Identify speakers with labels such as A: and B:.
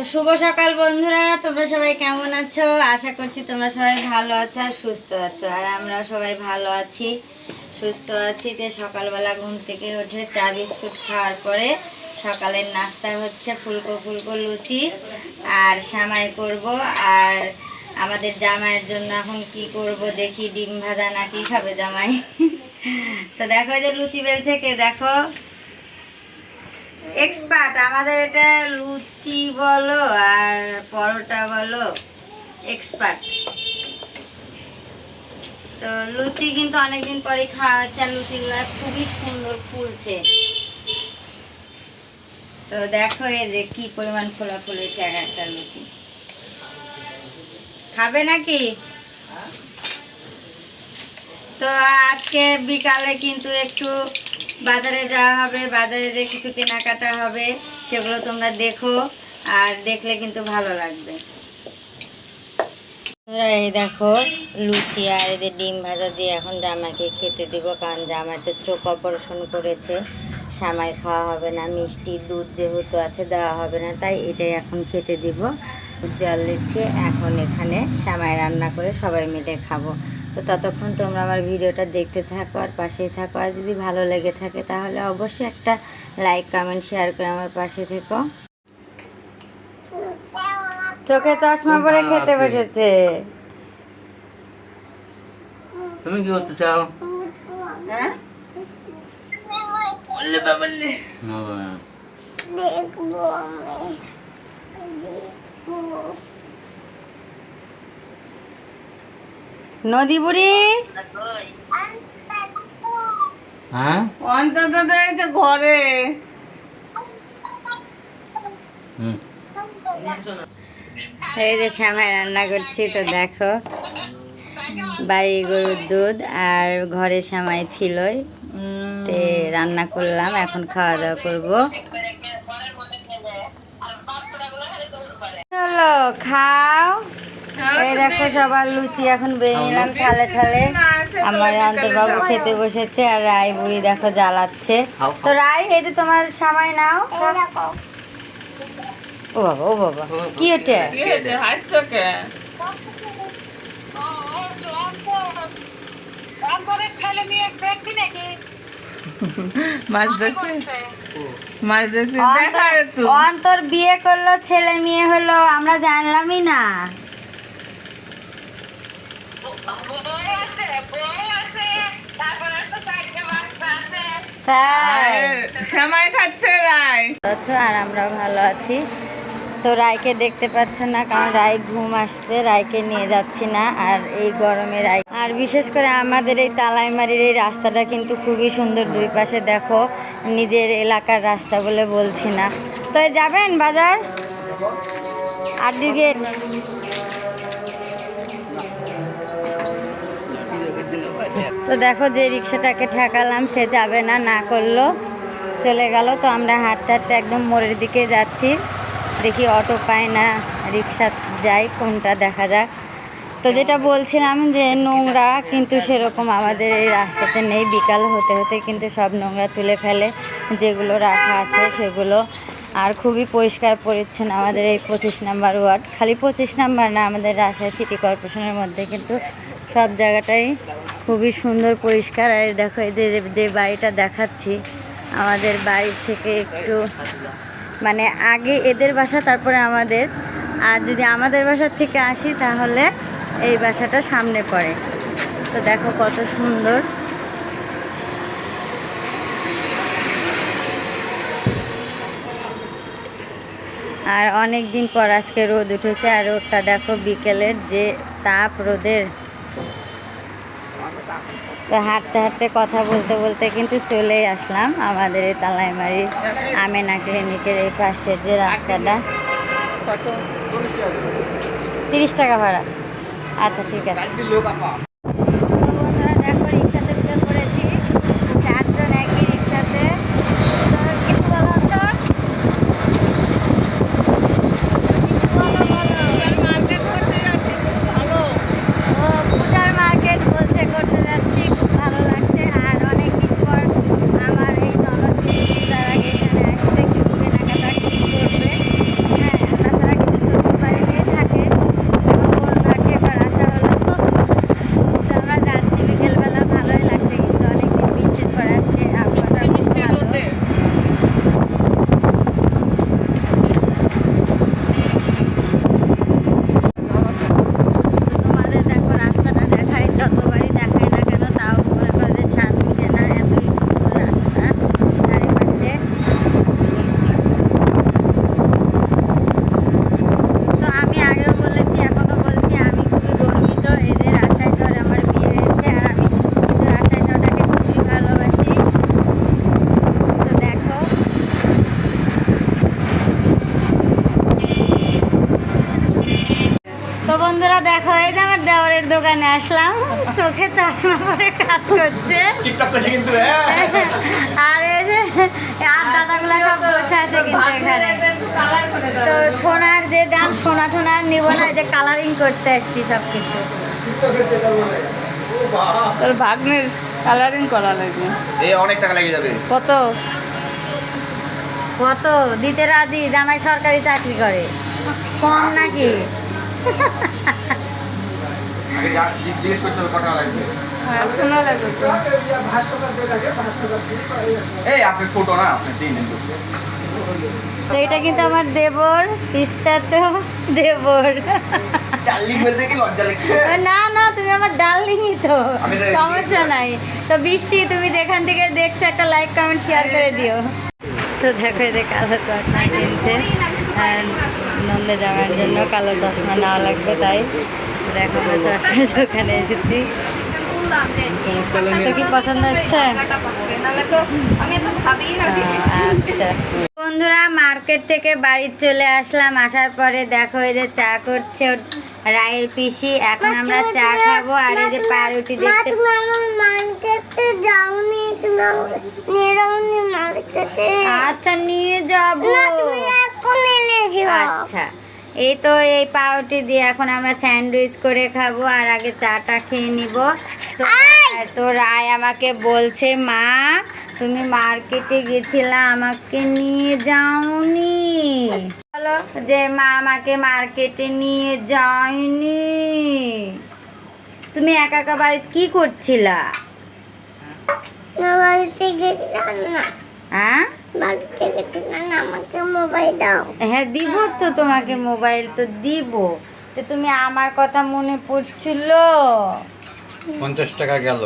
A: তো শুভ সকাল বন্ধুরা, তোমরা সবাই কেমন আছো? আশা করছি তোমরা সবাই ভালো আছো আর সুস্থ আছো। আর আমরা সবাই ভালো আছি, সুস্থ আছি। যে সকালবেলা ঘুম থেকে উঠে চা, বিস্কুট খাওয়ার পরে সকালের নাস্তা হচ্ছে ফুলকো ফুলকো লুচি আর সামাই করব। আর আমাদের জামাইয়ের জন্য এখন কি করব দেখি, ডিম ভাজা না কি খাবে জামাই? তো দেখো যে লুচি বেলছে, কে দেখো? এক্সপার্ট আমাদের এটা লুচি বলো আর পরোটা বলো এক্সপার্ট তো লুচি কিন্তু অনেকদিন পরে খাওয়া হচ্ছে আর লুচিগুলো খুবই সুন্দর ফুলছে। তো দেখো এই যে কি পরিমাণ ফোলা ফুলেছে এক একটা লুচি। খাবে নাকি? তো আজকে বিকালে কিন্তু একটু বাজারে যাওয়া হবে, বাজারে যে কিছু কেনাকাটা হবে, সেগুলো তোমরা দেখো আর দেখলে কিন্তু ভালো লাগবে। এই দেখো লুচি আর এই যে ডিম ভাজা দিয়ে এখন জামাইকে খেতে দিব, কারণ জামাই তো স্ট্রোক অপারেশন করেছে। সামাই খাওয়া হবে না, মিষ্টি দুধ যেহেতু আছে দেওয়া হবে না, তাই এটাই এখন খেতে দিব। জল দিচ্ছি, এখন এখানে সামাই রান্না করে সবাই মিলে খাব। তো ততক্ষণ তোমরা আমার ভিডিওটা দেখতে থাকো আর পাশেই থাকো। আর যদি ভালো লেগে থাকে তাহলে অবশ্যই একটা লাইক কমেন্ট শেয়ার করে আমার পাশে থেকো। চোখে চশমা পরে খেতে বসেছে।
B: তুমি কি করতে চাও?
A: হ্যাঁ?
C: দেখব আমি দেখব
A: নদী বুড়ি।
B: হ্যাঁ?
D: অন্তত দেখছে ঘরে।
A: এই যে শ্যামাই রান্না করছি তো দেখো। বাড়ি গরুর দুধ আর ঘরে শ্যামাই ছিলই। তে রান্না করলাম এখন খাওয়া দাওয়া করব। চলো খাও। এই দেখো সবার লুচি এখন বেরিয়ে নিলাম থালে থালে আমার অন্তর্বাবু খেতে বসেছে আর রায় বুড়ি দেখো জ্বালাচ্ছে তো রায় এই যে তোমার সামাই নাও ও বাবা ও বাবা কি
D: হয়েছে মাছ দেখতে মাছ
A: অন্তর বিয়ে করল ছেলে মেয়ে হলো আমরা জানলামই না তাই।
D: সময় খাচ্ছে রায়।
A: আচ্ছা আর আমরা ভালো আছি। তো রায়কে দেখতে পাচ্ছ না কারণ রায় ঘুম আসছে রায়কে নিয়ে যাচ্ছি না আর এই গরমে রায় আর বিশেষ করে আমাদের এই তালাইমারির এই রাস্তাটা কিন্তু খুবই সুন্দর দুই পাশে দেখো নিজের এলাকার রাস্তা বলে বলছি না। তো যাবেন বাজার? আর তো দেখো যে রিক্সাটাকে ঠেকালাম, সে যাবে না না করল। চলে গেল, তো আমরা হাঁটতে হাঁটতে একদম মোড়ের দিকে যাচ্ছি। দেখি অটো পাই না, রিক্সা যাই কোনটা দেখা যাক। তো যেটা বলছিলাম যে নোংরা, কিন্তু সেরকম আমাদের এই রাস্তাতে নেই। বিকাল হতে হতে কিন্তু সব নোংরা তুলে ফেলে। যেগুলো রাখা আছে, সেগুলো। আর খুবই পরিষ্কার পরিচ্ছন্ন আমাদের এই পঁচিশ নাম্বার ওয়ার্ড। খালি পঁচিশ নাম্বার না, আমাদের রাজশাহী সিটি কর্পোরেশনের মধ্যে কিন্তু সব জায়গাটাই খুবই সুন্দর, পরিষ্কার। আর দেখো, এই যে যে বাড়িটা দেখাচ্ছি, আমাদের বাড়ি থেকে একটু মানে আগে এদের বাসা, তারপরে আমাদের। আর যদি আমাদের বাসার থেকে আসি, তাহলে এই বাসাটা সামনে পড়ে। তো দেখো কত সুন্দর। আর অনেক দিন পর আজকে রোদ উঠেছে, আর রোদটা দেখো বিকেলের যে তাপ রোদের। তো হাঁটতে হাঁটতে কথা বলতে বলতে কিন্তু চলেই আসলাম আমাদের এই তালাইমারি আমেনা ক্লিনিকের এই পাশের যে রাস্তাটা। তিরিশ টাকা ভাড়া। আচ্ছা ঠিক আছে তো বন্ধুরা দেখো রিক্সাতে উঠে পড়েছি চারজন একই রিক্সাতে তো কিছু বলো তো কিছু বলো, বলো।
D: মার্কেট করতে যাচ্ছি ভালো
A: ও পূজার মার্কেট বলছে করতে যাচ্ছি খুব ভালো লাগছে আর অনেক দিন পর আমার এই ননদ পূজার আগে এখানে আসছে কিছু কেনাকাটা কি করবে হ্যাঁ তাছাড়া তো বন্ধুরা দেখো এই যে আমার দেওয়ারের দোকানে আসলাম। চোখে চশমা পরে কাজ করছে।
E: হ্যাঁ।
A: আর এই যে আর দাদাগুলো সব বসে আছে কিন্তু এখানে। তো সোনার যে দাম সোনা টোনার নিব না এই যে কালারিং করতে আসছি সব কিছু
D: তোর ভাগ্নের কালারিং করা লাগবে।
E: এ অনেক টাকা লেগে যাবে।
D: কত?
A: কত? দিতে রাজি? জামাই সরকারি চাকরি করে। কম নাকি?
D: হ্যাঁ, তো।
E: ছোট না
A: এটা কিন্তু আমার দেবর তিস্তা তো দেবর। না না তুমি আমার ডার্লিংই তো। সমস্যা নাই। তো বৃষ্টি তুমি যেখান থেকে দেখছ একটা লাইক কমেন্ট শেয়ার করে দিও। তো দেখো যে কালো চশমা কিনছে। আর নন্দে জামার জন্য কালো চশমা নেওয়া লাগবে তাই। দেখো চশমার দোকানে এসেছি। তো কি পছন্দ হচ্ছে? আচ্ছা। বন্ধুরা মার্কেট থেকে বাড়ি চলে আসলাম। আসার পরে দেখো এই যে চা করছে রায়ের পিসি। এখন আমরা চা খাব। আর এই যে পাউরুটি দেখতে আচ্ছা নিয়ে যাব
C: না তুমি এখন এনে যাও
A: আচ্ছা। এই তো এই পাউরুটি দিয়ে এখন আমরা স্যান্ডউইচ করে খাব আর আগে চাটা খেয়ে নিব। তো তো রায় আমাকে বলছে মা তুমি মার্কেটে গেছিলা আমাকে নিয়ে যাওনি। বলো যে মা আমাকে মার্কেটে নিয়ে যায়নি তুমি একা একা বাড়িতে কি করছিলা?
C: বাড়িতে গেছিলাম না।
A: হ্যাঁ
C: বাড়িতে গেছিলাম না আমাকে মোবাইল দাও।
A: হ্যাঁ দিব তো তোমাকে মোবাইল তো দিব। তো তুমি আমার কথা মনে পড়ছিল?
F: পঞ্চাশ টাকা গেল।